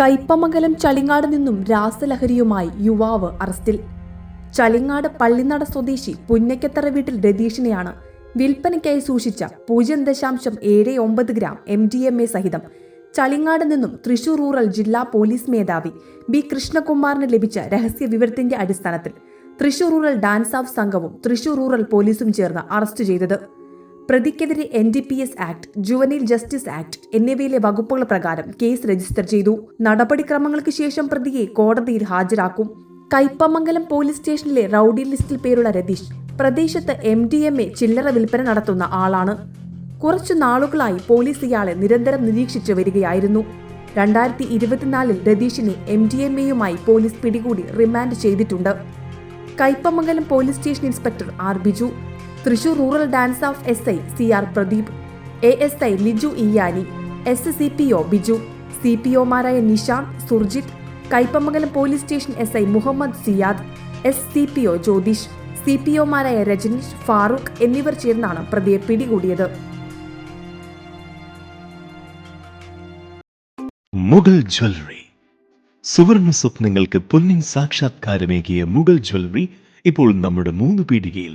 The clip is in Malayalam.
കയ്പമംഗലം ചളിങ്ങാട് നിന്നും രാസലഹരിയുമായി യുവാവ് അറസ്റ്റിൽ. ചളിങ്ങാട് പള്ളിനട സ്വദേശി പുന്നക്കത്തറ വീട്ടിൽ രതീഷിനെയാണ് വിൽപ്പനയ്ക്കായി സൂക്ഷിച്ച പൂജ്യം ദശാംശം ഏഴ് ഒമ്പത് gram M D M A സഹിതം. ചളിങ്ങാട് നിന്നും തൃശൂർ റൂറൽ ജില്ലാ പോലീസ് മേധാവി ബി കൃഷ്ണകുമാറിന് ലഭിച്ച രഹസ്യ വിവരത്തിന്റെ അടിസ്ഥാനത്തിൽ തൃശൂർ റൂറൽ ഡാൻസ് ഓഫ് സംഘവും തൃശൂർ റൂറൽ പോലീസും ചേർന്ന് അറസ്റ്റ് ചെയ്തത്. പ്രതിക്കെതിരെ N D P S act juvenile justice act എന്നിവയിലെ വകുപ്പുകൾ പ്രകാരം കേസ് രജിസ്റ്റർ ചെയ്തു. നടപടിക്രമങ്ങൾക്ക് ശേഷം പ്രതിയെ കോടതിയിൽ ഹാജരാക്കും. കയ്പമംഗലം പോലീസ് സ്റ്റേഷനിലെ റൌഡി ലിസ്റ്റിൽ പേരുള്ള രതീഷ് പ്രദേശത്ത് എം ഡി എം എ ചില്ലറ വിൽപ്പന നടത്തുന്ന ആളാണ്. കുറച്ചു നാളുകളായി പോലീസ് ഇയാളെ നിരന്തരം നിരീക്ഷിച്ചു വരികയായിരുന്നു. രണ്ടായിരത്തി ഇരുപത്തിനാലിൽ രതീഷിനെ എം ഡി എം എയുമായി പോലീസ് പിടികൂടി റിമാൻഡ് ചെയ്തിട്ടുണ്ട്. Kaipamangalam police station inspector R Biju Thrissur rural DANSAF S I C R Pradeep A S I Liju ഇയാനി S C P O Biju C P ഒമാരായ Nishanth Surjith Kaipamangalam police station S I Muhammad Siyad S C P O Jyothish C P ഒമാരായ Rajneesh Farooq എന്നിവർ ചേർന്നാണ് പ്രതിയെ പിടികൂടിയത്. മുഗൾ ജ്വല്ലറി. സുവർണ സ്വപ്നങ്ങൾക്ക് പൊന്നിൻ സാക്ഷാത്കാരമേകിയ മുഗൾ ജ്വല്ലറി ഇപ്പോൾ നമ്മുടെ മൂന്ന് പീടികയിൽ